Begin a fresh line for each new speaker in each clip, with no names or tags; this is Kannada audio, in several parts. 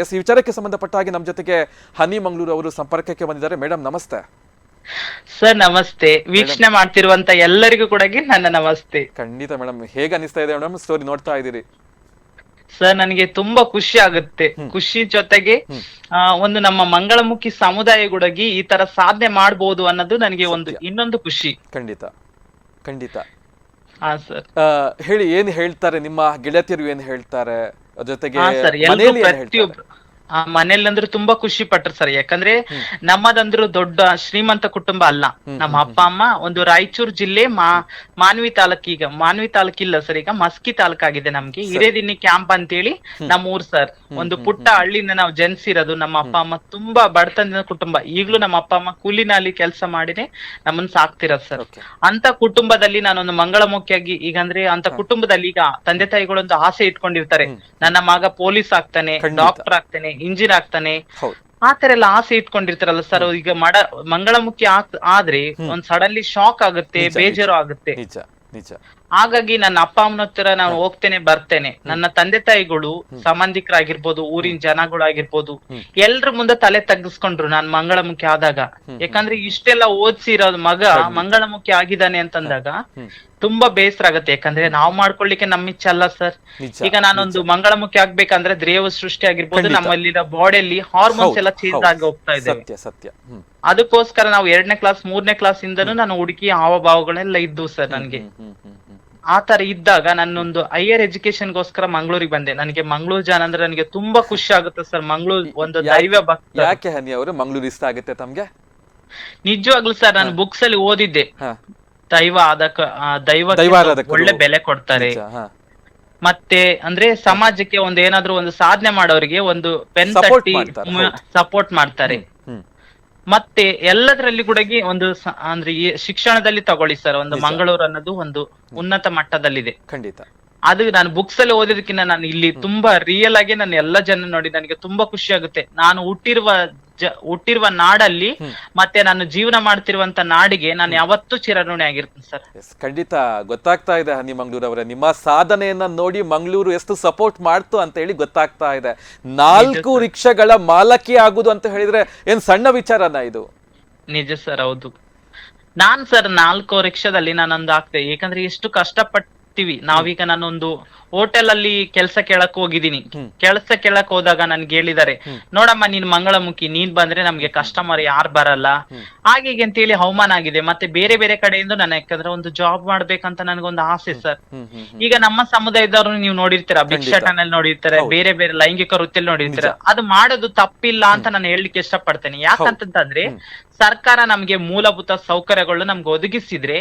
ಎಸ್ ಈ ವಿಚಾರಕ್ಕೆ ಸಂಬಂಧಪಟ್ಟ ಹಾಗೆ ನಮ್ಮ ಜೊತೆಗೆ ಹನಿ ಮಂಗಳೂರು ಅವರು ಸಂಪರ್ಕಕ್ಕೆ ಬಂದಿದ್ದಾರೆ. ಮೇಡಮ್ ನಮಸ್ತೆ.
ಸರ್ ನಮಸ್ತೆ. ವೀಕ್ಷಣೆ ಮಾಡ್ತಿರುವಂತ ಎಲ್ಲರಿಗೂ ಕೂಡ ನನ್ನ ನಮಸ್ತೆ.
ಖಂಡಿತ ಮೇಡಮ್. ಹೇಗೆ ಅನಿಸ್ತಾ ಇದೆ ಮೇಡಮ್? ಸ್ಟೋರಿ ನೋಡ್ತಾ ಇದ್ದೀರಿ.
ಸರ್ ನನಗೆ ತುಂಬಾ ಖುಷಿ ಆಗುತ್ತೆ. ಖುಷಿ ಜೊತೆಗೆ ಒಂದು ನಮ್ಮ ಮಂಗಳಮುಖಿ ಸಮುದಾಯ ಕೂಡಗಿ ಈ ತರ ಸಾಧನೆ ಮಾಡಬಹುದು ಅನ್ನೋದು ನನಗೆ ಒಂದು ಇನ್ನೊಂದು ಖುಷಿ.
ಖಂಡಿತ. ಖಂಡಿತ.
ಹಾ ಸರ್.
ಆ, ಹೇಳಿ ಏನ್ ಹೇಳ್ತಾರೆ? ನಿಮ್ಮ ಗೆಳತಿಯರು ಏನ್ ಹೇಳ್ತಾರೆ? ಜೊತೆಗೆ
ಹಾ ಸರ್ ಎಲ್ರು
ಮನೆಯಲ್ಲಿ ಏನ್ ಹೇಳ್ತಾರೆ
ಪ್ರತಿಯೊಬ್ರು ಆ ಮನೇಲಿ ಅಂದ್ರೆ ತುಂಬಾ ಖುಷಿ ಪಟ್ರು ಸರ್. ಯಾಕಂದ್ರೆ ನಮ್ಮದಂದ್ರು ದೊಡ್ಡ ಶ್ರೀಮಂತ ಕುಟುಂಬ ಅಲ್ಲ. ನಮ್ಮ ಅಪ್ಪ ಅಮ್ಮ ಒಂದು ರಾಯಚೂರು ಜಿಲ್ಲೆ ಮಾ ಮಾನ್ವಿ ತಾಲೂಕ್ ಈಗ. ಮಾನ್ವಿ ತಾಲೂಕ್ ಇಲ್ಲ ಸರ್ ಈಗ ಮಸ್ಕಿ ತಾಲೂಕ್ ಆಗಿದೆ ನಮ್ಗೆ. ಹಿರೇದಿನ್ನಿ ಕ್ಯಾಂಪ್ ಅಂತೇಳಿ ನಮ್ಮ ಊರ್ ಸರ್. ಒಂದು ಪುಟ್ಟ ಹಳ್ಳಿನ ನಾವು ಜನಿಸಿರೋದು ನಮ್ಮ ಅಪ್ಪ ಅಮ್ಮ ತುಂಬಾ ಬಡತನದ ಕುಟುಂಬ. ಈಗ್ಲೂ ನಮ್ಮ ಅಪ್ಪ ಅಮ್ಮ ಕೂಲಿನಲ್ಲಿ ಕೆಲಸ ಮಾಡಿದೆ ನಮ್ಮನ್ ಸಾಕ್ತಿರೋದು ಸರ್. ಅಂತ ಕುಟುಂಬದಲ್ಲಿ ನಾನೊಂದು ಮಂಗಳಮುಖಿಯಾಗಿ ಈಗ ಅಂದ್ರೆ ಅಂತ ಕುಟುಂಬದಲ್ಲಿ ಈಗ ತಂದೆ ತಾಯಿಗಳೊಂದು ಆಸೆ ಇಟ್ಕೊಂಡಿರ್ತಾರೆ. ನನ್ನ ಮಗ ಪೊಲೀಸ್ ಆಗ್ತಾನೆ ಡಾಕ್ಟರ್ ಆಗ್ತಾನೆ ಇಂಜಿನಿಯರ್ ಆಗ್ತಾನೆ.
ಹೌದು.
ಆತರ ಎಲ್ಲ ಆಸೆ ಇಟ್ಕೊಂಡಿರ್ತಾರಲ್ಲ ಸರ್ ಈಗ ಮಡ ಮಂಗಳಮುಖಿ ಆದ್ರೆ ಒಂದ್ ಸಡನ್ಲಿ ಶಾಕ್ ಆಗುತ್ತೆ ಬೇಜಾರು ಆಗುತ್ತೆ.
ನಿಜ.
ಹಾಗಾಗಿ ನನ್ನ ಅಪ್ಪ ಅಮ್ಮನ ಹತ್ರ ನಾನು ಹೋಗ್ತೇನೆ ಬರ್ತೇನೆ. ನನ್ನ ತಂದೆ ತಾಯಿಗಳು ಸಂಬಂಧಿಕರಾಗಿರ್ಬೋದು ಊರಿನ ಜನಗಳಾಗಿರ್ಬೋದು ಎಲ್ರ ಮುಂದೆ ತಲೆ ತಗ್ಗಿಸ್ಕೊಂಡ್ರು ನಾನ್ ಮಂಗಳಮುಖಿ ಆದಾಗ. ಯಾಕಂದ್ರೆ ಇಷ್ಟೆಲ್ಲ ಓದ್ಸಿರೋ ಮಗ ಮಂಗಳಮುಖಿ ಆಗಿದ್ದಾನೆ ಅಂತಂದಾಗ ತುಂಬಾ ಬೇಸರ ಆಗತ್ತೆ. ಯಾಕಂದ್ರೆ ನಾವ್ ಮಾಡ್ಕೊಳ್ಳಿಕ್ಕೆ ನಮ್ಮ ಇಚ್ಛೆ ಅಲ್ಲ ಸರ್. ಈಗ ನಾನೊಂದು ಮಂಗಳಮುಖಿ ಆಗ್ಬೇಕಂದ್ರೆ ದ್ರೇವ ಸೃಷ್ಟಿ ಆಗಿರ್ಬೋದು. ನಮ್ಮಲ್ಲಿರೋ ಬಾಡಿಯಲ್ಲಿ ಹಾರ್ಮೋನ್ಸ್ ಎಲ್ಲ ಚೇಂಜ್. ಆಗಿ ಹೋಗ್ತಾ ಇದೆ.
ಸತ್ಯ ಸತ್ಯ.
ಅದಕ್ಕೋಸ್ಕರ ನಾವು ಎರಡನೇ ಕ್ಲಾಸ್ ಮೂರನೇ ಕ್ಲಾಸ್ ಇಂದನೂ ನಾನು ಹುಡುಕಿ ಹಾವಭಾವಗಳೆಲ್ಲ ಇದ್ದು ಸರ್ ನನ್ಗೆ.
ಹ್ಮ್ ಹ್ಮ್ ಹ್ಮ್
ಆ ತರ ಇದ್ದಾಗ ನನ್ನೊಂದು ಹೈಯರ್ ಎಜುಕೇಶನ್ ಗೋಸ್ಕರ ಮಂಗಳೂರಿಗೆ ಬಂದೆ. ನನಗೆ ಮಂಗಳೂರು ಜನ ಅಂದ್ರೆ ನನಗೆ ತುಂಬಾ ಖುಷಿ ಆಗುತ್ತೆ ಸರ್ ಮಂಗಳೂರು ಒಂದು ದೈವ ಭಕ್ತ.
ಯಾಕೆ ಹನಿ ಅವರು ಮಂಗಳೂರು ಇಷ್ಟ ಆಗುತ್ತೆ ತಮ್ಗೆ?
ನಿಜವಾಗ್ಲೂ ಸರ್ ನಾನು ಬುಕ್ಸ್ ಅಲ್ಲಿ ಓದಿದ್ದೆ. ದೈವ ಆದಕ
ದೈವ
ಒಳ್ಳೆ ಬೆಲೆ ಕೊಡ್ತಾರೆ. ಮತ್ತೆ ಅಂದ್ರೆ ಸಮಾಜಕ್ಕೆ ಒಂದು ಏನಾದ್ರೂ ಒಂದು ಸಾಧನೆ ಮಾಡೋರಿಗೆ ಒಂದು ಪೆನ್ ತಟ್ಟಿ ಸಪೋರ್ಟ್ ಮಾಡ್ತಾರೆ. ಮತ್ತೆ ಎಲ್ಲದರಲ್ಲಿ ಕೂಡ ಒಂದು ಅಂದ್ರೆ ಈ ಶಿಕ್ಷಣದಲ್ಲಿ ತಗೊಳ್ಳಿ ಸರ್ ಒಂದು ಮಂಗಳೂರು ಅನ್ನೋದು ಒಂದು ಉನ್ನತ ಮಟ್ಟದಲ್ಲಿದೆ.
ಖಂಡಿತ.
ಅದು ನಾನು ಬುಕ್ಸ್ ಅಲ್ಲಿ ಓದಿದಕ್ಕಿಂತ ನಾನು ಇಲ್ಲಿ ತುಂಬಾ ರಿಯಲ್ ಆಗಿ ನಾನು ಎಲ್ಲ ಜನ ನೋಡಿ ನನಗೆ ತುಂಬಾ ಖುಷಿ ಆಗುತ್ತೆ. ನಾನು ಹುಟ್ಟಿರುವ ಹುಟ್ಟಿರುವ ನಾಡಲ್ಲಿ ಮತ್ತೆ ನಾನು ಜೀವನ ಮಾಡ್ತಿರುವಂತ ನಾಡಿಗೆ ನಾನು ಯಾವತ್ತೂ ಚಿರಋಣಿ ಆಗಿರ್ತೀನಿ ಸರ್.
ಖಂಡಿತ ಗೊತ್ತಾಗ್ತಾ ಇದೆ ಹನಿ ಮಂಗಳೂರು ಅವರೇ. ನಿಮ್ಮ ಸಾಧನೆಯನ್ನ ನೋಡಿ ಮಂಗಳೂರು ಎಷ್ಟು ಸಪೋರ್ಟ್ ಮಾಡ್ತು ಅಂತ ಹೇಳಿ ಗೊತ್ತಾಗ್ತಾ ಇದೆ. ನಾಲ್ಕು ರಿಕ್ಷಾಗಳ ಮಾಲಕಿ ಆಗುದು ಅಂತ ಹೇಳಿದ್ರೆ ಏನ್ ಸಣ್ಣ ವಿಚಾರನ ಇದು?
ನಿಜ ಸರ್ ಹೌದು. ನಾನ್ ಸರ್ ನಾಲ್ಕು ರಿಕ್ಷಾದಲ್ಲಿ ನಾನೊಂದು ಆಗ್ತೇನೆ ಯಾಕಂದ್ರೆ ಎಷ್ಟು ಕಷ್ಟಪಡ್ತೀವಿ ನಾವೀಗ ನಾನೊಂದು ಹೋಟೆಲ್ ಅಲ್ಲಿ ಕೆಲಸ ಕೇಳಕ್ ಹೋಗಿದ್ದೀನಿ. ಕೆಲಸ ಕೇಳಕ್ ಹೋದಾಗ ನನ್ಗೆ ಹೇಳಿದಾರೆ ನೋಡಮ್ಮ ನೀನ್ ಮಂಗಳಮುಖಿ ನೀನ್ ಬಂದ್ರೆ ನಮ್ಗೆ ಕಸ್ಟಮರ್ ಯಾರ್ ಬರಲ್ಲ. ಹಾಗೆ ಅಂತ ಹೇಳಿ ಅವಮಾನ ಆಗಿದೆ. ಮತ್ತೆ ಬೇರೆ ಬೇರೆ ಕಡೆಯಿಂದ ನಾನು ಯಾಕಂದ್ರೆ ಒಂದು ಜಾಬ್ ಮಾಡ್ಬೇಕಂತ ನನಗೊಂದು ಆಸೆ ಸರ್. ಈಗ ನಮ್ಮ ಸಮುದಾಯದವ್ರು ನೀವು ನೋಡಿರ್ತೀರಾ? ಭಿಕ್ಷಾಟನಲ್ಲಿ ನೋಡಿರ್ತಾರೆ ಬೇರೆ ಬೇರೆ ಲೈಂಗಿಕ ವೃತ್ತಿಯಲ್ಲಿ ನೋಡಿರ್ತೀರಾ? ಅದು ಮಾಡೋದು ತಪ್ಪಿಲ್ಲ ಅಂತ ನಾನು ಹೇಳಲಿಕ್ಕೆ ಇಷ್ಟಪಡ್ತೇನೆ. ಯಾಕಂತಂದ್ರೆ ಸರ್ಕಾರ ನಮ್ಗೆ ಮೂಲಭೂತ ಸೌಕರ್ಯಗಳು ನಮ್ಗೆ ಒದಗಿಸಿದ್ರೆ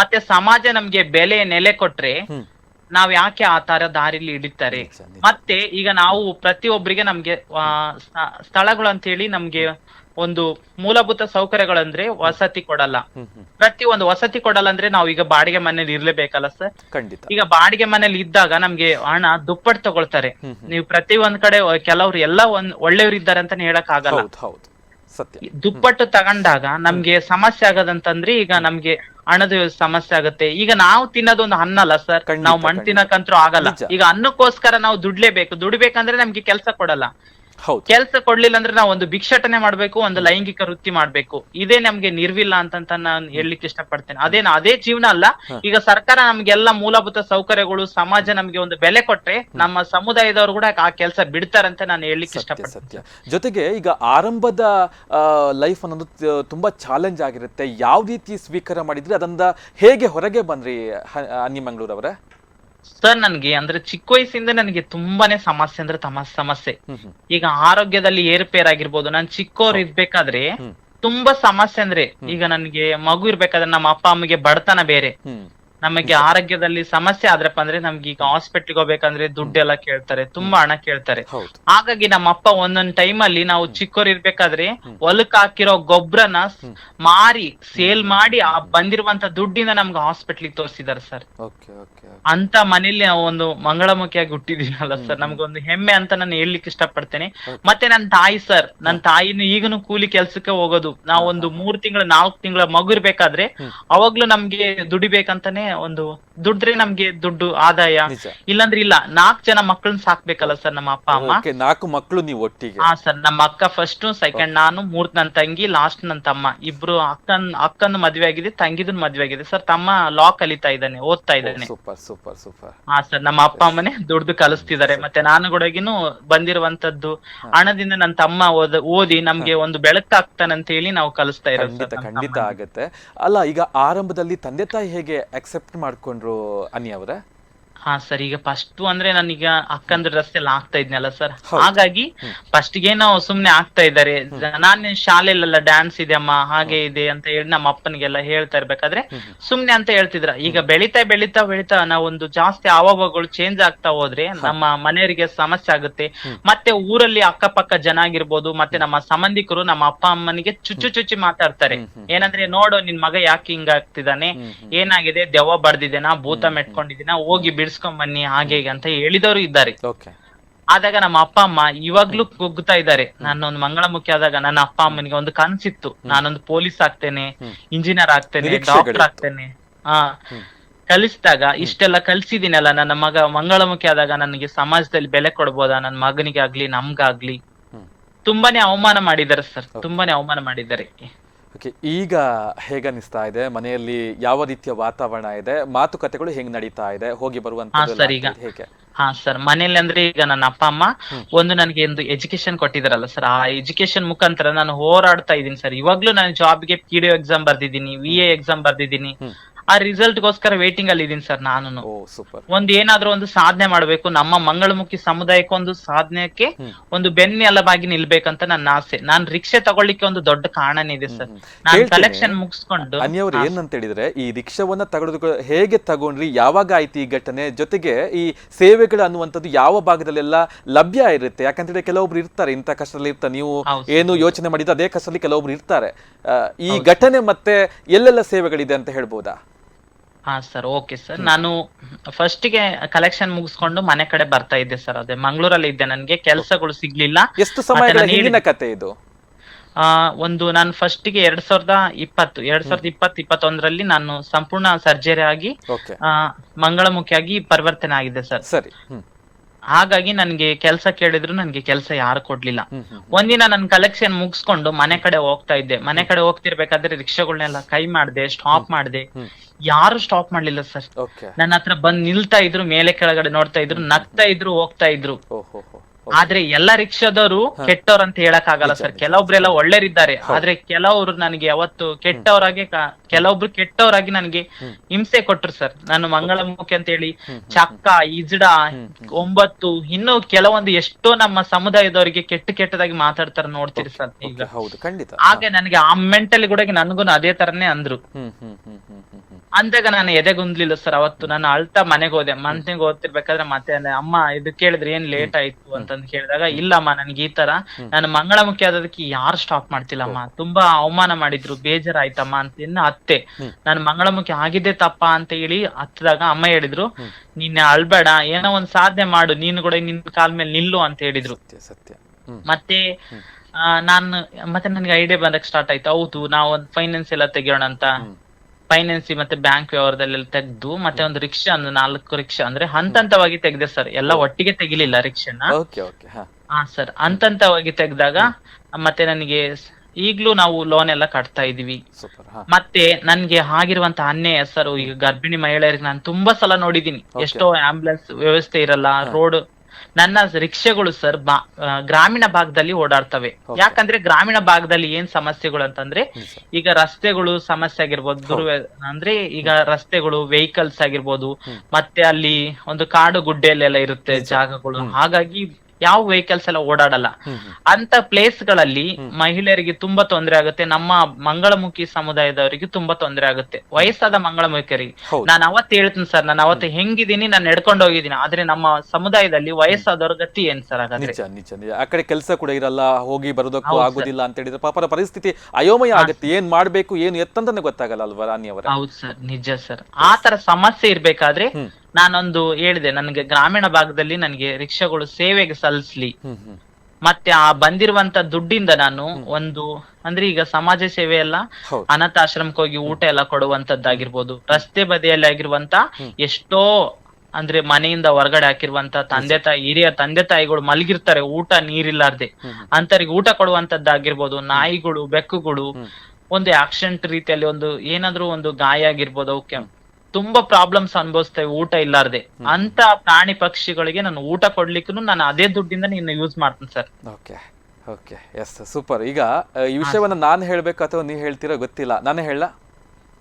ಮತ್ತೆ ಸಮಾಜ ನಮ್ಗೆ ಬೆಲೆ ನೆಲೆ ಕೊಟ್ರೆ. ನಾವ್ ಯಾಕೆ ಆ ತರ ದಾರಿಲಿ ಹಿಡಿತಾರೆ
ನಿಜ.
ಮತ್ತೆ ಈಗ ನಾವು ಪ್ರತಿಯೊಬ್ಬರಿಗೆ ನಮ್ಗೆ ಸ್ಥಳಗಳು ಅಂತ ಹೇಳಿ ನಮ್ಗೆ ಒಂದು ಮೂಲಭೂತ ಸೌಕರ್ಯಗಳಂದ್ರೆ ವಸತಿ ಕೊಡಲ್ಲ. ಪ್ರತಿ ಒಂದು ವಸತಿ ಕೊಡಲ್ಲ ಅಂದ್ರೆ ನಾವು ಈಗ ಬಾಡಿಗೆ ಮನೇಲಿ ಇರ್ಲೇಬೇಕಲ್ಲ ಸರ್?
ಖಂಡಿತ.
ಈಗ ಬಾಡಿಗೆ ಮನೇಲಿ ಇದ್ದಾಗ ನಮ್ಗೆ ಹಣ ದುಪ್ಪಟ್ಟು ತಗೊಳ್ತಾರೆ. ನೀವು ಪ್ರತಿ ಒಂದ್ ಕಡೆ ಕೆಲವ್ರು ಎಲ್ಲ ಒಂದ್ ಒಳ್ಳೆಯವ್ರು ಇದ್ದಾರೆ ಅಂತಾನೆ ಹೇಳಕ್ ಆಗಲ್ಲ
ಸತ್ಯ.
ದುಪ್ಪಟ್ಟು ತಗೊಂಡಾಗ ನಮ್ಗೆ ಸಮಸ್ಯೆ ಆಗದಂತಂದ್ರೆ ಈಗ ನಮ್ಗೆ ಹಣದ ಸಮಸ್ಯೆ ಆಗುತ್ತೆ. ಈಗ ನಾವು ತಿನ್ನೋದೊಂದು ಒಂದು ಅನ್ನ ಅಲ್ಲ ಸರ್?
ಖಂಡಿತ,
ನಾವು ಮಣ್ಣು
ಖಂಡಿತ.
ತಿನ್ನಕಂತೂ ಆಗಲ್ಲ.
ನಿಜ.
ಈಗ ಅನ್ನಕ್ಕೋಸ್ಕರ ನಾವು ದುಡ್ಲೇಬೇಕು. ದುಡಿಬೇಕಂದ್ರೆ ನಮ್ಗೆ ಕೆಲಸ ಕೊಡಲ್ಲ. ಕೆಲ್ಸ ಕೊಡ್ಲಿಲ್ಲ ಅಂದ್ರೆ ನಾವು ಒಂದು ಭಿಕ್ಷಾಟನೆ ಮಾಡ್ಬೇಕು ಒಂದು ಲೈಂಗಿಕ ವೃತ್ತಿ ಮಾಡ್ಬೇಕು. ಇದೇ ನಮ್ಗೆ ನಿರ್ವಿಲ್ಲ ಅಂತಂತ ನಾನು ಹೇಳಲಿಕ್ಕೆ ಇಷ್ಟಪಡ್ತೇನೆ. ಅದೇನ ಅದೇ ಜೀವನ ಅಲ್ಲ. ಈಗ ಸರ್ಕಾರ ನಮ್ಗೆಲ್ಲ ಮೂಲಭೂತ ಸೌಕರ್ಯಗಳು ಸಮಾಜ ನಮ್ಗೆ ಒಂದು ಬೆಲೆ ಕೊಟ್ರೆ ನಮ್ಮ ಸಮುದಾಯದವರು ಕೂಡ ಆ ಕೆಲಸ ಬಿಡ್ತಾರಂತ ನಾನು ಹೇಳಲಿಕ್ಕೆ ಇಷ್ಟಪಡ್ತೇನೆ.
ಜೊತೆಗೆ ಈಗ ಆರಂಭದ ಲೈಫ್ ಅನ್ನೋದು ತುಂಬಾ ಚಾಲೆಂಜ್ ಆಗಿರುತ್ತೆ. ಯಾವ ರೀತಿ ಸ್ವೀಕಾರ ಮಾಡಿದ್ರೆ? ಅದನ್ನ ಹೇಗೆ ಹೊರಗೆ ಬಂದ್ರಿ ಹನಿ ಮಂಗಳೂರು ಅವರೇ
ಸರ್ ನನ್ಗೆ ಅಂದ್ರೆ ಚಿಕ್ಕ ವಯಸ್ಸಿಂದ ನನಗೆ ತುಂಬಾನೇ ಸಮಸ್ಯೆ ಅಂದ್ರೆ ತಮ ಸಮಸ್ಯೆ. ಈಗ ಆರೋಗ್ಯದಲ್ಲಿ ಏರುಪೇರ್ ಆಗಿರ್ಬೋದು ನಾನ್ ಚಿಕ್ಕವ್ರು ಇರ್ಬೇಕಾದ್ರೆ ತುಂಬಾ ಸಮಸ್ಯೆ ಅಂದ್ರೆ ಈಗ ನನ್ಗೆ ಮಗು ಇರ್ಬೇಕಾದ್ರೆ ನಮ್ಮ ಅಪ್ಪ ಅಮ್ಮಗೆ ಬಡತನ ಬೇರೆ. ನಮಗೆ ಆರೋಗ್ಯದಲ್ಲಿ ಸಮಸ್ಯೆ ಆದ್ರಪ್ಪ ಅಂದ್ರೆ ನಮ್ಗೆ ಈಗ ಹಾಸ್ಪಿಟ್ಲಿಗೆ ಹೋಗ್ಬೇಕಂದ್ರೆ ದುಡ್ಡೆಲ್ಲ ಕೇಳ್ತಾರೆ ತುಂಬಾ ಹಣ ಕೇಳ್ತಾರೆ. ಹಾಗಾಗಿ ನಮ್ಮ ಅಪ್ಪ ಒಂದೊಂದ್ ಟೈಮ್ ಅಲ್ಲಿ ನಾವು ಚಿಕ್ಕವ್ರು ಇರ್ಬೇಕಾದ್ರೆ ಹೊಲಕ್ ಹಾಕಿರೋ ಗೊಬ್ಬರನ ಮಾರಿ ಸೇಲ್ ಮಾಡಿ ಆ ಬಂದಿರುವಂತ ದುಡ್ಡಿಂದ ನಮ್ಗೆ ಹಾಸ್ಪಿಟ್ಲಿಗೆ ತೋರಿಸಿದಾರೆ ಸರ್. ಅಂತ ಮನೇಲಿ ನಾವು ಒಂದು ಮಂಗಳಮುಖಿಯಾಗಿ ಹುಟ್ಟಿದೀನಲ್ಲ ಸರ್. ನಮ್ಗೊಂದು ಹೆಮ್ಮೆ ಅಂತ ನಾನು ಹೇಳಲಿಕ್ಕೆ ಇಷ್ಟಪಡ್ತೇನೆ. ಮತ್ತೆ ನನ್ನ ತಾಯಿ ಸರ್ ನನ್ನ ತಾಯಿನ ಈಗನು ಕೂಲಿ ಕೆಲ್ಸಕ್ಕೆ ಹೋಗೋದು. ನಾವು ಒಂದು ಮೂರ್ ತಿಂಗಳ ನಾಲ್ಕು ತಿಂಗಳ ಮಗು ಇರ್ಬೇಕಾದ್ರೆ ಅವಾಗ್ಲೂ ನಮ್ಗೆ ದುಡಿಬೇಕಂತಾನೆ ಒಂದು ದುಡ್ದ್ರೆ ನಮ್ಗೆ ದುಡ್ಡು ಆದಾಯ.
ನಿಜ.
ಇಲ್ಲಾಂದ್ರೆ ಇಲ್ಲ ನಾಲ್ಕ್ ಜನ ಮಕ್ಕಳನ್ನ ಸಾಕ್ಬೇಕಲ್ಲ ಸರ್ ನಮ್ಮ ಅಪ್ಪ ಅಮ್ಮ?
ಓಕೆ ನಾಲ್ಕು ಮಕ್ಕಳು ನೀವು ಒಟ್ಟಿಗೆ.
ಹಾ ಸರ್ ನಮ್ಮ ಅಕ್ಕ ಫಸ್ಟ್ ಸೆಕೆಂಡ್ ನಾನು ಮೂರ್ತ್ ನನ್ ತಂಗಿ ಲಾಸ್ಟ್ ನನ್ ತಮ್ಮ. ಇಬ್ರು ಅಕ್ಕನ್ ಅಕ್ಕನ್ ಮದ್ವೆ ಆಗಿದೆ ತಂಗಿದನ್ ಮದ್ವೆ ಆಗಿದೆ. ಸರ್ ತಮ್ಮ ಲಾ ಕಲಿತಾ ಇದ್ದಾನೆ ಓದ್ತಾ ಇದ್ದಾನೆ.
ಸೂಪರ್ ಸೂಪರ್ ಸೂಪರ್
ಹಾ ಸರ್ ನಮ್ಮ ಅಪ್ಪ ಅಮ್ಮನೇ ದುಡ್ದು ಕಲಿಸ್ತಿದ್ದಾರೆ. ಮತ್ತೆ ನಾನು ಕೂಡಗಿನೂ ಬಂದಿರುವಂತದ್ದು ಹಣದಿಂದ ನನ್ನ ತಮ್ಮ ಓದ ಓದಿ ನಮ್ಗೆ ಒಂದು ಬೆಳಕಾಗ್ತಾನೆ ಅಂತ ಹೇಳಿ ನಾವು ಕಲಿಸ್ತಾ ಇರೋದು
ಖಂಡಿತ
ಸರ್
ಖಂಡಿತ ಆಗತ್ತೆ. ಅಲ್ಲ ಈಗ ಆರಂಭದಲ್ಲಿ ತಂದೆ ತಾಯಿ ಹೇಗೆ ಅಕ್ಸೆಪ್ಟ್ ಮಾಡ್ಕೊಂಡ್ರು ಅನಿ ಅವರೇ?
ಹಾ ಸರ್ ಈಗ ಫಸ್ಟ್ ಅಂದ್ರೆ ನಾನೀಗ ಅಕ್ಕಂದ್ರ ರಸ್ತೆ ಎಲ್ಲ ಆಗ್ತಾ ಇದ್ನಲ್ಲ ಸರ್. ಹಾಗಾಗಿ ಫಸ್ಟ್ ಏನೋ ಸುಮ್ನೆ ಆಗ್ತಾ ಇದ್ದಾರೆ. ನಾನು ಶಾಲೆಲೆಲ್ಲ ಡ್ಯಾನ್ಸ್ ಇದೆ ಅಮ್ಮ ಹಾಗೆ ಇದೆ ಅಂತ ಹೇಳಿ ನಮ್ಮ ಅಪ್ಪನಿಗೆಲ್ಲ ಹೇಳ್ತಾ ಇರ್ಬೇಕಾದ್ರೆ ಸುಮ್ನೆ ಅಂತ ಹೇಳ್ತಿದ್ರ. ಈಗ ಬೆಳಿತಾ ಬೆಳಿತಾ ಬೆಳಿತಾ ಒಂದು ಜಾಸ್ತಿ ಹಾವಭಾವಗಳು ಚೇಂಜ್ ಆಗ್ತಾ ಹೋದ್ರೆ ನಮ್ಮ ಮನೆಯವರಿಗೆ ಸಮಸ್ಯೆ ಆಗುತ್ತೆ. ಮತ್ತೆ ಊರಲ್ಲಿ ಅಕ್ಕಪಕ್ಕ ಜನ ಆಗಿರ್ಬೋದು ಮತ್ತೆ ನಮ್ಮ ಸಂಬಂಧಿಕರು ನಮ್ಮ ಅಪ್ಪ ಅಮ್ಮನಿಗೆ ಚುಚ್ಚು ಚುಚ್ಚಿ ಮಾತಾಡ್ತಾರೆ. ಏನಂದ್ರೆ ನೋಡು ನಿನ್ ಮಗ ಯಾಕೆ ಹಿಂಗಾಗ್ತಿದ್ದಾನೆ? ಏನಾಗಿದೆ? ದೆವ್ವ ಬಡ್ದಿದ್ದೇನಾ ಭೂತ ಮೆಟ್ಕೊಂಡಿದ್ದೀನಾ? ಹೋಗಿ ಬಿಡಿಸ್ಕೊಂಡ್ ಬನ್ನಿ ಹಾಗೆ ಹೀಗೆ ಅಂತ ಹೇಳಿದವರು ಇದ್ದಾರೆ.
ಓಕೆ
ಆದಾಗ ನಮ್ಮ ಅಪ್ಪ ಅಮ್ಮ ಇವಾಗ್ಲೂ ಕುಗ್ತಾ ಇದ್ದಾರೆ. ನಾನೊಂದು ಮಂಗಳಮುಖಿ ಆದಾಗ ನನ್ನ ಅಪ್ಪ ಅಮ್ಮನಿಗೆ ಒಂದು ಕನ್ಸಿತ್ತು. ನಾನೊಂದು ಪೊಲೀಸ್ ಆಗ್ತೇನೆ ಇಂಜಿನಿಯರ್ ಆಗ್ತೇನೆ ಡಾಕ್ಟರ್ ಆಗ್ತೇನೆ. ಹಾ. ಕಲಿಸಿದಾಗ ಇಷ್ಟೆಲ್ಲ ಕಲ್ಸಿದೀನಲ್ಲ ನನ್ನ ಮಗ ಮಂಗಳಮುಖಿ ಆದಾಗ ನನಗೆ ಸಮಾಜದಲ್ಲಿ ಬೆಲೆ ಕೊಡ್ಬೋದಾ? ನನ್ನ ಮಗನಿಗೆ ಆಗ್ಲಿ ನಮ್ಗಾಗ್ಲಿ ತುಂಬಾನೇ ಅವಮಾನ ಮಾಡಿದ್ದಾರೆ ಸರ್. ತುಂಬಾನೇ ಅವಮಾನ ಮಾಡಿದ್ದಾರೆ.
ಓಕೆ ಈಗ ಹೇಗನ್ನಿಸ್ತಾ ಇದೆ? ಮನೆಯಲ್ಲಿ ಯಾವ ರೀತಿಯ ವಾತಾವರಣ ಇದೆ? ಮಾತುಕತೆಗಳು ಹೆಂಗ್ ನಡೀತಾ ಇದೆ? ಹೋಗಿ ಬರುವಂತ
ಸರ್, ಈಗ-
ಹೇಗೆ?
ಹಾ ಸರ್ ಮನೇಲಿ ಅಂದ್ರೆ ಈಗ ನನ್ನ ಅಪ್ಪ ಅಮ್ಮ ಒಂದು ನನಗೆ ಒಂದು ಎಜುಕೇಶನ್ ಕೊಟ್ಟಿದಾರಲ್ಲ ಸರ್ ಆ ಎಜುಕೇಶನ್ ಮುಖಾಂತರ ನಾನು ಹೋರಾಡ್ತಾ ಇದ್ದೀನಿ ಸರ್. ಇವಾಗ್ಲೂ ನಾನು ಜಾಬ್ಗೆ ಪಿ ಡಿ ಎಕ್ಸಾಮ್ ಬರ್ದಿದ್ದೀನಿ ವಿ ಎ ಎಕ್ಸಾಮ್ ಬರ್ದಿದ್ದೀನಿ. ಆ ರಿಸಲ್ಟ್ ಗೋಸ್ಕರ ವೇಟಿಂಗ್ ಅಲ್ಲಿ ಇದೀನಿ ಸರ್ ನಾನು
ಓ ಸೂಪರ್.
ಒಂದ್ ಏನಾದ್ರೂ ಒಂದು ಸಾಧನೆ ಮಾಡ್ಬೇಕು. ನಮ್ಮ ಮಂಗಳಮುಖಿ ಸಮುದಾಯಕ್ಕೆ ಒಂದು ಸಾಧನೆಗೆ. ಒಂದು ಬೆನ್ನೆಲುಬಾಗಿ ನಿಲ್ಬೇಕಂತ ನನ್ನ ಆಸೆ. ನಾನ್ ರಿಕ್ಷೆ ತಗೊಳ್ಳಿಕ್ಕೆ ಒಂದು ದೊಡ್ಡ ಕಾರಣನೇ ಇದೆ ಸರ್. ನಾನು
ಹೇಳ್ತೀನಿ.
ಕಲೆಕ್ಷನ್ ಮುಗಿಸ್ಕೊಂಡು
ಅನ್ಯವ್ರು ಏನಂತ ಹೇಳಿದ್ರೆ ಈ ರಿಕ್ಷಾವನ್ನ ತಗೊಳ್ಳೋದು ಹೇಗೆ ತಗೊಂಡ್ರಿ ಯಾವಾಗ ಆಯ್ತು ಈ ಘಟನೆ? ಜೊತೆಗೆ ಈ ಸೇವೆಗಳು ಅನ್ನುವಂಥದ್ದು ಯಾವ ಭಾಗದಲ್ಲೆಲ್ಲ ಲಭ್ಯ ಇರುತ್ತೆ? ಯಾಕಂತೇಳಿ ಕೆಲವೊಬ್ರು ಇರ್ತಾರೆ ಇಂಥ ಕಷ್ಟದಲ್ಲಿ ಇರ್ತಾರೆ. ನೀವು
ಹೌದು.
ಏನು ಯೋಚನೆ ಮಾಡಿದ್ರೆ ಅದೇ ಕಷ್ಟದಲ್ಲಿ ಕೆಲವೊಬ್ರು ಇರ್ತಾರೆ. ಆ, ಈ ಘಟನೆ ಮತ್ತೆ ಎಲ್ಲೆಲ್ಲ ಸೇವೆಗಳಿದೆ ಅಂತ ಹೇಳ್ಬೋದಾ?
ಹಾ ಸರ್ ಓಕೆ ಸರ್ ನಾನು ಫಸ್ಟ್ಗೆ ಕಲೆಕ್ಷನ್ ಮುಗಿಸ್ಕೊಂಡು ಮನೆ ಕಡೆ ಬರ್ತಾ ಇದ್ದೆ ಸರ್ ಅದೇ ಮಂಗಳೂರಲ್ಲಿ ಇದ್ದೆ. ನನ್ಗೆ ಕೆಲಸಗಳು ಸಿಗ್ಲಿಲ್ಲ.
ಎಷ್ಟು ಸಮಯಗಳ ಹಿಂದಿನ ಕತೆ ಇದು?
ಆ ಒಂದು ನಾನು ಫಸ್ಟ್ಗೆ ಎರಡ್ ಸಾವಿರದ ಇಪ್ಪತ್ತು ಎರಡ್ ಸಾವಿರದ ಇಪ್ಪತ್ತು ಇಪ್ಪತ್ತೊಂದರಲ್ಲಿ ನಾನು ಸಂಪೂರ್ಣ ಸರ್ಜರಿ ಆಗಿ ಆ ಮಂಗಳಮುಖಿಯಾಗಿ ಪರಿವರ್ತನೆ ಆಗಿದೆ ಸರ್
ಸರಿ. ಹ್ಮ್.
ಹಾಗಾಗಿ ನನ್ಗೆ ಕೆಲಸ ಕೇಳಿದ್ರು ನನ್ಗೆ ಕೆಲಸ ಯಾರು ಕೊಡ್ಲಿಲ್ಲ. ಒಂದಿನ ನನ್ ಕಲೆಕ್ಷನ್ ಮುಗಿಸ್ಕೊಂಡು ಮನೆ ಕಡೆ ಹೋಗ್ತಾ ಇದ್ದೆ. ಮನೆ ಕಡೆ ಹೋಗ್ತಿರ್ಬೇಕಾದ್ರೆ ರಿಕ್ಷಾಗಳನ್ನೆಲ್ಲ ಕೈ ಮಾಡ್ದೆ ಸ್ಟಾಪ್ ಮಾಡ್ದೆ. ಯಾರು ಸ್ಟಾಪ್ ಮಾಡ್ಲಿಲ್ಲ ಸರ್. ನನ್ನ ಹತ್ರ ಬಂದ್ ನಿಲ್ತಾ ಇದ್ರು ಮೇಲೆ ಕೆಳಗಡೆ ನೋಡ್ತಾ ಇದ್ರು ನಗ್ತಾ ಇದ್ರು ಹೋಗ್ತಾ ಇದ್ರು. ಆದ್ರೆ ಎಲ್ಲಾ ರಿಕ್ಷಾದವರು ಕೆಟ್ಟವ್ರ ಅಂತ ಹೇಳಕ್ ಆಗಲ್ಲ ಸರ್ ಕೆಲವೊಬ್ರೆಲ್ಲ ಒಳ್ಳೇರಿದ್ದಾರೆ ಆದ್ರೆ ಕೆಲವರು ನನಗೆ ಯಾವತ್ತು ಕೆಟ್ಟವರಾಗಿ ಕೆಲವೊಬ್ರು ಕೆಟ್ಟವರಾಗಿ ನನಗೆ ಹಿಂಸೆ ಕೊಟ್ರು ಸರ್. ನಾನು ಮಂಗಳಮುಖಿ ಅಂತ ಹೇಳಿ ಚಕ್ಕ ಇಜಡ ಒಂಬತ್ತು ಇನ್ನು ಕೆಲವೊಂದು ಎಷ್ಟೋ ನಮ್ಮ ಸಮುದಾಯದವರಿಗೆ ಕೆಟ್ಟ ಕೆಟ್ಟದಾಗಿ ಮಾತಾಡ್ತಾರೆ ನೋಡ್ತೀರಿ ಸರ್ ಈಗ. ಹಾಗೆ ನನಗೆ ಆ ಮೆಂಟಲಿ ಕೂಡ ನನಗೂ ಅದೇ ತರನೇ ಅಂದ್ರು. ಅಂದಾಗ ನಾನು ಎದೆಗುಂದ್ಲಿಲ್ಲ ಸರ್ ಅವತ್ತು ನಾನು ಅಳ್ತಾ ಮನೆಗೆ ಹೋದೆ. ಮನೆಗೆ ಓದ್ತಿರ್ಬೇಕಾದ್ರೆ ಮತ್ತೆ ಅಮ್ಮ ಇದು ಕೇಳಿದ್ರೆ ಏನ್ ಲೇಟ್ ಆಯ್ತು? ಅಂತಂದ್ ಕೇಳಿದಾಗ ಇಲ್ಲಮ್ಮ ನನ್ಗೆ ಈ ತರ. ನಾನು ಮಂಗಳಮುಖಿ ಆದದಕ್ಕೆ ಯಾರು ಸ್ಟಾಪ್ ಮಾಡ್ತಿಲ್ಲಮ್ಮ. ತುಂಬಾ ಅವಮಾನ ಮಾಡಿದ್ರು ಬೇಜಾರಾಯ್ತಮ್ಮ ಅಂತ ಇನ್ನ ಅತ್ತೆ. ನಾನು ಮಂಗಳಮುಖಿ ಆಗಿದ್ದೆ ತಪ್ಪ ಅಂತ ಹೇಳಿ ಹತ್ತದಾಗ ಅಮ್ಮ ಹೇಳಿದ್ರು ನೀನ್ ಅಳ್ಬೇಡ ಏನೋ ಒಂದ್ ಸಾಧನೆ ಮಾಡು ನೀನು ಕೂಡ ನಿನ್ ಕಾಲ್ ಮೇಲೆ ನಿಲ್ಲು ಅಂತ ಹೇಳಿದ್ರು.
ಸತ್ಯ
ಮತ್ತೆ ಆ, ನಾನು ಮತ್ತೆ ನನ್ಗೆ ಐಡಿಯಾ ಬಂದಕ್ ಸ್ಟಾರ್ಟ್ ಆಯ್ತು. ಹೌದು ನಾವು ಒಂದ್ ಫೈನಾನ್ಸ್ ಎಲ್ಲ ತೆಗಿಯೋಣ ಅಂತ ಫೈನಾನ್ಸ್ ಮತ್ತೆ ಬ್ಯಾಂಕ್ ವ್ಯವಹಾರದಲ್ಲೆಲ್ಲ ತೆಗೆದು ಮತ್ತೆ ಒಂದು ರಿಕ್ಷಾ ಒಂದು ನಾಲ್ಕು ರಿಕ್ಷಾ ಅಂದ್ರೆ ಹಂತ ಹಂತವಾಗಿ ತೆಗ್ದೆ ಸರ್ ಎಲ್ಲ ಒಟ್ಟಿಗೆ ತೆಗಿಲಿಲ್ಲ ರಿಕ್ಷಾನ
ಓಕೆ ಓಕೆ ಹಾ.
ಹಾ ಸರ್ ಹಂತ ಹಂತವಾಗಿ ತೆಗ್ದಾಗ ಮತ್ತೆ ನನಗೆ ಈಗ್ಲೂ ನಾವು ಲೋನ್ ಎಲ್ಲ ಕಟ್ತಾ ಇದೀವಿ
ಸೂಪರ್ ಹಾ.
ಮತ್ತೆ ನನ್ಗೆ ಆಗಿರುವಂತ ಅನ್ಯಾಯ ಸರ್ ಈಗ ಗರ್ಭಿಣಿ ಮಹಿಳೆಯರಿಗೆ ನಾನು ತುಂಬಾ ಸಲ ನೋಡಿದೀನಿ ಎಷ್ಟೋ ಆಂಬುಲೆನ್ಸ್ ವ್ಯವಸ್ಥೆ ಇರಲ್ಲ ರೋಡ್ ನನ್ನ ರಿಕ್ಷೆಗಳು ಸರ್ ಗ್ರಾಮೀಣ ಭಾಗದಲ್ಲಿ ಓಡಾಡ್ತವೆ. ಯಾಕಂದ್ರೆ ಗ್ರಾಮೀಣ ಭಾಗದಲ್ಲಿ ಏನ್ ಸಮಸ್ಯೆಗಳು ಅಂತಂದ್ರೆ ಈಗ ರಸ್ತೆಗಳು ಸಮಸ್ಯೆ ಆಗಿರ್ಬೋದು ದುರ್ವ್ಯ ಅಂದ್ರೆ ಈಗ ರಸ್ತೆಗಳು ವೆಹಿಕಲ್ಸ್ ಆಗಿರ್ಬೋದು ಮತ್ತೆ ಅಲ್ಲಿ ಒಂದು ಕಾಡು ಗುಡ್ಡೆಯಲ್ಲೆಲ್ಲ ಇರುತ್ತೆ ಜಾಗಗಳು. ಹಾಗಾಗಿ ಯಾವ ವೆಹಿಕಲ್ಸ್ ಎಲ್ಲ ಓಡಾಡಲ್ಲ. ಅಂತ ಪ್ಲೇಸ್ಗಳಲ್ಲಿ ಮಹಿಳೆಯರಿಗೆ ತುಂಬಾ ತೊಂದರೆ ಆಗುತ್ತೆ. ನಮ್ಮ ಮಂಗಳಮುಖಿ ಸಮುದಾಯದವರಿಗೆ ತುಂಬಾ ತೊಂದರೆ ಆಗುತ್ತೆ. ವಯಸ್ಸಾದ ಮಂಗಳಮುಖಿಯರಿಗೆ. ನಾನು ಅವತ್ತು ಹೇಳ್ತೀನಿ ಸರ್ ನಾನು ಅವತ್ತು ಹೆಂಗಿದೀನಿ ನಾನು ನಡ್ಕೊಂಡು ಹೋಗಿದ್ದೀನಿ. ಆದ್ರೆ ನಮ್ಮ ಸಮುದಾಯದಲ್ಲಿ ವಯಸ್ಸಾದವ್ರ ಗತಿ ಏನ್ ಸರ್ ಹಾಗಾದ್ರೆ?
ನಿಜ ನಿಜ ನಿಜ. ಆ ಕಡೆ ಕೆಲಸ ಕೂಡ ಇರಲ್ಲ ಹೋಗಿ ಬರೋದಕ್ಕೂ ಆಗುದಿಲ್ಲ ಅಂತ ಹೇಳಿದ್ರೆ ಪಾಪರ ಪರಿಸ್ಥಿತಿ ಅಯೋಮಯ ಆಗುತ್ತೆ. ಏನ್ ಮಾಡ್ಬೇಕು ಏನು ಎತ್ತಂತ ಗೊತ್ತಾಗಲ್ಲ ಅಲ್ವಾ ರಾಣಿ ಅವರ?
ಹೌದು ಸರ್ ನಿಜ ಸರ್. ಆ ತರ ಸಮಸ್ಯೆ ಇರ್ಬೇಕಾದ್ರೆ ನಾನೊಂದು ಹೇಳಿದೆ ನನಗೆ ಗ್ರಾಮೀಣ ಭಾಗದಲ್ಲಿ ನನಗೆ ರಿಕ್ಷಾಗಳು ಸೇವೆಗೆ ಸಲ್ಲಿಸ್ಲಿ. ಮತ್ತೆ ಆ ಬಂದಿರುವಂತ ದುಡ್ಡಿಂದ ನಾನು ಒಂದು ಅಂದ್ರೆ ಈಗ ಸಮಾಜ ಸೇವೆ ಎಲ್ಲ
ಅನಾಥ
ಅನಾಥಾಶ್ರಮಕ್ಕೆ ಹೋಗಿ ಊಟ ಎಲ್ಲ ಕೊಡುವಂತದ್ದಾಗಿರ್ಬೋದು. ರಸ್ತೆ ಬದಿಯಲ್ಲಿ ಆಗಿರುವಂತ ಎಷ್ಟೋ ಅಂದ್ರೆ ಮನೆಯಿಂದ ಹೊರಗಡೆ ಹಾಕಿರುವಂತ ತಂದೆ ತಾಯಿ ಹಿರಿಯ ತಂದೆ ತಾಯಿಗಳು ಮಲಗಿರ್ತಾರೆ ಊಟ ನೀರಿಲ್ಲಾರ್ದೆ. ಅಂತರಿಗೆ ಊಟ ಕೊಡುವಂತದ್ದಾಗಿರ್ಬೋದು ನಾಯಿಗಳು ಬೆಕ್ಕುಗಳು ಒಂದು ಆಕ್ಸಿಡೆಂಟ್ ರೀತಿಯಲ್ಲಿ ಒಂದು ಏನಾದ್ರೂ ಒಂದು ಗಾಯ ಆಗಿರ್ಬೋದು ಅವಕ್ಕೆ ತುಂಬಾ ಪ್ರಾಬ್ಲಮ್ಸ್ ಅನುಭವಿಸ್ತೇವೆ ಊಟ ಇಲ್ಲಾರ್ದೆ. ಅಂತ ಪ್ರಾಣಿ ಪಕ್ಷಿಗಳಿಗೆ ನಾನು ಊಟ ಕೊಡ್ಲಿಕ್ಕೂ ನಾನು ಅದೇ ದುಡ್ಡಿಂದ ನೀನು ಯೂಸ್ ಮಾಡ್ತೀನಿ sir.
Okay okay yes super ಈಗ ಈ ವಿಷಯವನ್ನ ನಾನು ಹೇಳ್ಬೇಕು ಅಥವಾ ನೀವು ಹೇಳ್ತೀರಾ ಗೊತ್ತಿಲ್ಲ? ನಾನೇ ಹೇಳ.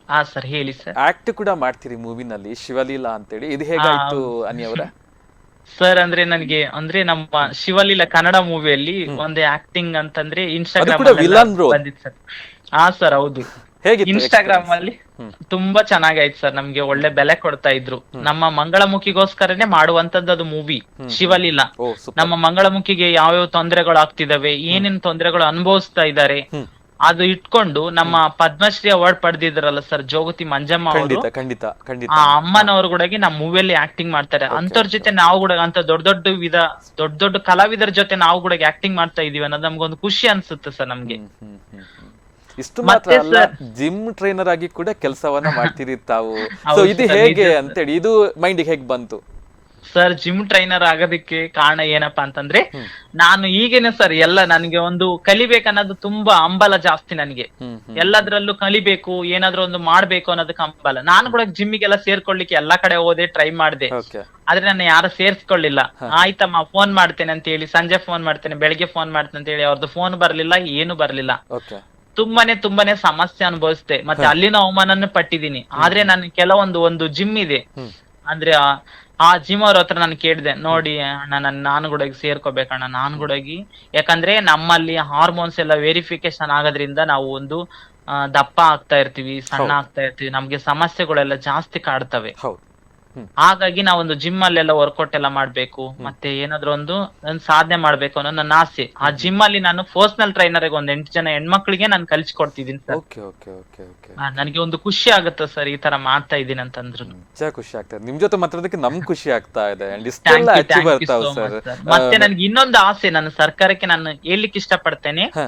ಹಾ ಸರ್ ಹೇಳಿ ಸರ್.
ಆಕ್ಟ್ ಕೂಡ ಮಾಡ್ತೀರಿ ಮೂವಿನಲ್ಲಿ ಶಿವಲೀಲಾ ಅಂತೇಳಿ. ಇದು ಹೇಗಾಯ್ತು ಅನಿ ಅವರ?
ಸರ್ ಅಂದ್ರೆ ನನಗೆ ಅಂದ್ರೆ ನಮ್ಮ ಶಿವಲೀಲ ಕನ್ನಡ ಮೂವಿಯಲ್ಲಿ ಒಂದೇ ಆಕ್ಟಿಂಗ್ ಅಂತಂದ್ರೆ ಇನ್ಸ್ಟಾಗ್ರಾಮ್. ಬಂದಿತ್ತು ಸರ್. ಹಾ ಸರ್ ಹೌದು.
ಹೇಗಿತ್ತು
ಇನ್ಸ್ಟಾಗ್ರಾಮ್ ಅಲ್ಲಿ ತುಂಬಾ ಚೆನ್ನಾಗಾಯ್ತು ಸರ್. ನಮ್ಗೆ ಒಳ್ಳೆ ಬೆಲೆ ಕೊಡ್ತಾ ಇದ್ರು. ನಮ್ಮ ಮಂಗಳಮುಖಿಗೋಸ್ಕರನೆ ಮಾಡುವಂತದ್ದು ಅದು ಮೂವಿ ಶಿವಲೀಲ. ನಮ್ಮ ಮಂಗಳಮುಖಿಗೆ ಯಾವ್ಯಾವ ತೊಂದರೆಗಳು ಆಗ್ತಿದಾವೆ ಏನೇನ್ ತೊಂದರೆಗಳು ಅನುಭವಿಸ್ತಾ ಇದ್ದಾರೆ ಅದು ಇಟ್ಕೊಂಡು ನಮ್ಮ ಪದ್ಮಶ್ರೀ ಅವಾರ್ಡ್ ಪಡೆದಿದ್ರಲ್ಲ ಸರ್ ಜೋಗತಿ ಮಂಜಮ್ಮ ಅವರು.
ಖಂಡಿತ ಖಂಡಿತ ಖಂಡಿತ.
ಆ ಅಮ್ಮನವ್ರು ಕೂಡ ನಮ್ಮ ಮೂವಿಯಲ್ಲಿ ಆಕ್ಟಿಂಗ್ ಮಾಡ್ತಾರೆ. ಅಂತವ್ರ ಜೊತೆ ನಾವು ಕೂಡ ಅಂತ ದೊಡ್ಡ ದೊಡ್ಡ ವಿಧ ದೊಡ್ಡ ದೊಡ್ಡ ಕಲಾವಿದರ ಜೊತೆ ನಾವು ಕೂಡ ಆಕ್ಟಿಂಗ್ ಮಾಡ್ತಾ ಇದೀವಿ ಅನ್ನೋದು ನಮ್ಗೊಂದು ಖುಷಿ ಅನ್ಸುತ್ತೆ ಸರ್ ನಮ್ಗೆ.
ಇಷ್ಟು ಮಾತ್ರ ಅಲ್ಲ ಜಿಮ್ ಟ್ರೈನರ್ ಆಗಿ ಕೂಡ ಕೆಲಸವನ್ನ ಮಾಡ್ತೀರಿ ತಾವು. ಸೊ ಇದು ಹೇಗೆ ಅಂತೇಳಿ ಇದು ಮೈಂಡ್ ಹೇಗೆ ಬಂತು?
ಸರ್ ಜಿಮ್ ಟ್ರೈನರ್ ಆಗೋದಕ್ಕೆ ಕಾರಣ ಏನಪ್ಪಾ ಅಂತಂದ್ರೆ ನಾನು ಈಗೇನೆ ಸರ್ ಎಲ್ಲ ನನಗೆ ಒಂದು ಕಲಿಬೇಕನ್ನೋದು ತುಂಬಾ ಅಂಬಲ ಜಾಸ್ತಿ ನನಗೆ. ಎಲ್ಲದ್ರಲ್ಲೂ ಕಲಿಬೇಕು ಏನಾದ್ರೂ ಒಂದು ಮಾಡ್ಬೇಕು ಅನ್ನೋದಕ್ಕೆ ಅಂಬಲ ನಾನು ಕೂಡ ಜಿಮ್ಮಿಗೆಲ್ಲ ಸೇರ್ಕೊಳ್ಳಿಕ್ಕೆ ಎಲ್ಲಾ ಕಡೆ ಹೋದೆ ಟ್ರೈ ಮಾಡ್ದೆ. ಆದ್ರೆ ನನ್ನ ಯಾರು ಸೇರ್ಸ್ಕೊಳ್ಳಿಲ್ಲ. ಆಯ್ತಮ್ಮ ಫೋನ್ ಮಾಡ್ತೇನೆ ಅಂತ ಹೇಳಿ ಸಂಜೆ ಫೋನ್ ಮಾಡ್ತೇನೆ ಬೆಳಿಗ್ಗೆ ಫೋನ್ ಮಾಡ್ತೇನೆ ಅಂತ ಹೇಳಿ ಅವ್ರದ್ದು ಫೋನ್ ಬರ್ಲಿಲ್ಲ ಏನು ಬರ್ಲಿಲ್ಲ. ತುಂಬಾನೇ ತುಂಬಾನೇ ಸಮಸ್ಯೆ ಅನುಭವಿಸ್ದೆ. ಮತ್ತೆ ಅಲ್ಲಿನ ಅವಮಾನನ ಪಟ್ಟಿದ್ದೀನಿ. ಆದ್ರೆ ನಾನು ಕೆಲವೊಂದು ಒಂದು ಜಿಮ್ ಇದೆ. ಅಂದ್ರೆ ಆ- ಜಿಮ್ ಅವ್ರ ಹತ್ರ ನಾನು ಕೇಳಿದೆ ನೋಡಿ ಅಣ್ಣ ನನ್ ನಾನು ಕೂಡ ಸೇರ್ಕೋಬೇಕಣ್ಣ ನಾನು ಕೂಡ ಯಾಕಂದ್ರೆ ನಮ್ಮಲ್ಲಿ ಹಾರ್ಮೋನ್ಸ್ ಎಲ್ಲ ವೆರಿಫಿಕೇಶನ್ ಆಗೋದ್ರಿಂದ ನಾವು ಒಂದು ದಪ್ಪ ಆಗ್ತಾ ಇರ್ತೀವಿ ಸಣ್ಣ ಆಗ್ತಾ ಇರ್ತೀವಿ. ನಮ್ಗೆ ಸಮಸ್ಯೆಗಳೆಲ್ಲ ಜಾಸ್ತಿ ಕಾಡ್ತವೆ. ಹಾಗಾಗಿ ನಾವೊಂದು ಜಿಮ್ ಅಲ್ಲೆಲ್ಲ ವರ್ಕೌಟ್ ಎಲ್ಲ ಮಾಡ್ಬೇಕು ಮತ್ತೆ ಏನಾದ್ರು ಒಂದು ನಾನು ಸಾಧನೆ ಮಾಡ್ಬೇಕು ಅನ್ನೋ ನನ್ನ ಆಸೆ. ಆ ಜಿಮ್ ಅಲ್ಲಿ ನಾನು ಪರ್ಸನಲ್ ಟ್ರೈನರ್ ಒಂದ್ ಎಂಟು ಜನ ಹೆಣ್ಮಕ್ಳಿಗೆ ನಾನು ಕಲಿಸ್ಕೊಡ್ತಿದ್ದೀನಿ sir.
Okay okay okay okay
ನನಗೆ ಒಂದು ಖುಷಿ ಆಗುತ್ತೆ ಸರ್ ಈ ತರ ಮಾಡ್ತಾ ಇದೀನಿ ಅಂತಂದ್ರು?
ನಿಜ ಖುಷಿ ಆಗ್ತದೆ ನಿಮ್ ಜೊತೆ ಮಾತಾಡೋದಕ್ಕೆ ನಮ್ ಖುಷಿ ಆಗ್ತಾ ಇದೆ. ಅಂಡ್ ಇಷ್ಟೆಲ್ಲ ಅಚೀವ್ ಬರ್ತಾವ್ ಸರ್.
ಮತ್ತೆ ನನ್ಗೆ ಇನ್ನೊಂದು ಆಸೆ ನಾನು ಸರ್ಕಾರಕ್ಕೆ ನಾನು ಹೇಳ್ಲಿಕ್ಕೆ ಇಷ್ಟಪಡ್ತೇನೆ.
ಹ.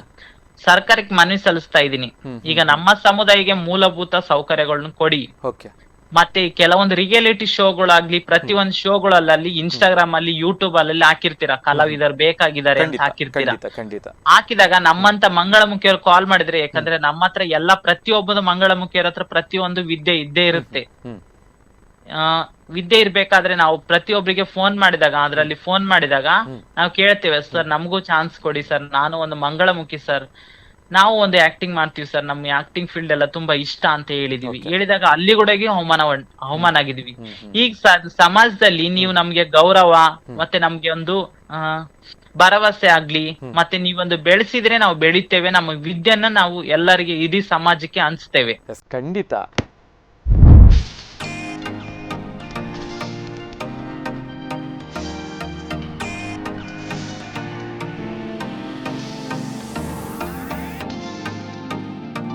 ಸರ್ಕಾರಕ್ಕೆ ಮನವಿ ಸಲ್ಲಿಸ್ತಾ ಇದ್ದೀನಿ.
ಹ್ಮ್,
ಈಗ ನಮ್ಮ ಸಮುದಾಯಕ್ಕೆ ಮೂಲಭೂತ ಸೌಕರ್ಯಗಳನ್ನ ಕೊಡಿ.
ಓಕೆ
ಮತ್ತೆ ಕೆಲವೊಂದು ರಿಯಾಲಿಟಿ ಶೋಗಳಾಗ್ಲಿ ಒಂದು ಶೋಗಳಲ್ಲಿ ಇನ್ಸ್ಟಾಗ್ರಾಮ್ ಅಲ್ಲಿ ಯೂಟ್ಯೂಬ್ ಅಲ್ಲಿ ಹಾಕಿರ್ತೀರಾ? ಕಲಾವಿದರು ಬೇಕಾಗಿದ್ದಾರೆ ಅಂತ ಹಾಕಿರ್ತೀರಾ?
ಖಂಡಿತ
ಹಾಕಿದಾಗ ನಮ್ಮಂತ ಮಂಗಳಮುಖಿಯವರು ಕಾಲ್ ಮಾಡಿದ್ರೆ ಯಾಕಂದ್ರೆ ನಮ್ಮ ಹತ್ರ ಎಲ್ಲಾ ಪ್ರತಿಯೊಬ್ಬರು ಮಂಗಳಮುಖಿಯರ ಹತ್ರ ಪ್ರತಿಯೊಂದು ವಿದ್ಯೆ ಇದ್ದೇ ಇರುತ್ತೆ. ವಿದ್ಯೆ ಇರ್ಬೇಕಾದ್ರೆ ನಾವು ಪ್ರತಿಯೊಬ್ಬರಿಗೆ ಫೋನ್ ಮಾಡಿದಾಗ ಅದ್ರಲ್ಲಿ ಫೋನ್ ಮಾಡಿದಾಗ ನಾವು ಕೇಳ್ತೇವೆ ಸರ್ ನಮಗೂ ಚಾನ್ಸ್ ಕೊಡಿ ಸರ್. ನಾನು ಒಂದು ಮಂಗಳಮುಖಿ ಸರ್. ನಾವು ಒಂದು ಆಕ್ಟಿಂಗ್ ಮಾಡ್ತೀವಿ ಸರ್ ನಮ್ಗೆ ಆಕ್ಟಿಂಗ್ ಫೀಲ್ಡ್ ಎಲ್ಲ ತುಂಬಾ ಇಷ್ಟ ಅಂತ ಹೇಳಿದೀವಿ. ಹೇಳಿದಾಗ ಅಲ್ಲಿ ಕೂಡ ಅವಮಾನ ಅವಮಾನ ಆಗಿದೀವಿ. ಈಗ ಸಮಾಜದಲ್ಲಿ ನೀವು ನಮ್ಗೆ ಗೌರವ ಮತ್ತೆ ನಮ್ಗೆ ಒಂದು ಭರವಸೆ ಆಗ್ಲಿ ಮತ್ತೆ ನೀವೊಂದು ಬೆಳೆಸಿದ್ರೆ ನಾವು ಬೆಳಿತೇವೆ. ನಮ್ಮ ವಿದ್ಯೆಯನ್ನ ನಾವು ಎಲ್ಲರಿಗೆ ಇಡೀ ಸಮಾಜಕ್ಕೆ ಹಂಚ್ತೇವೆ.
ಖಂಡಿತ.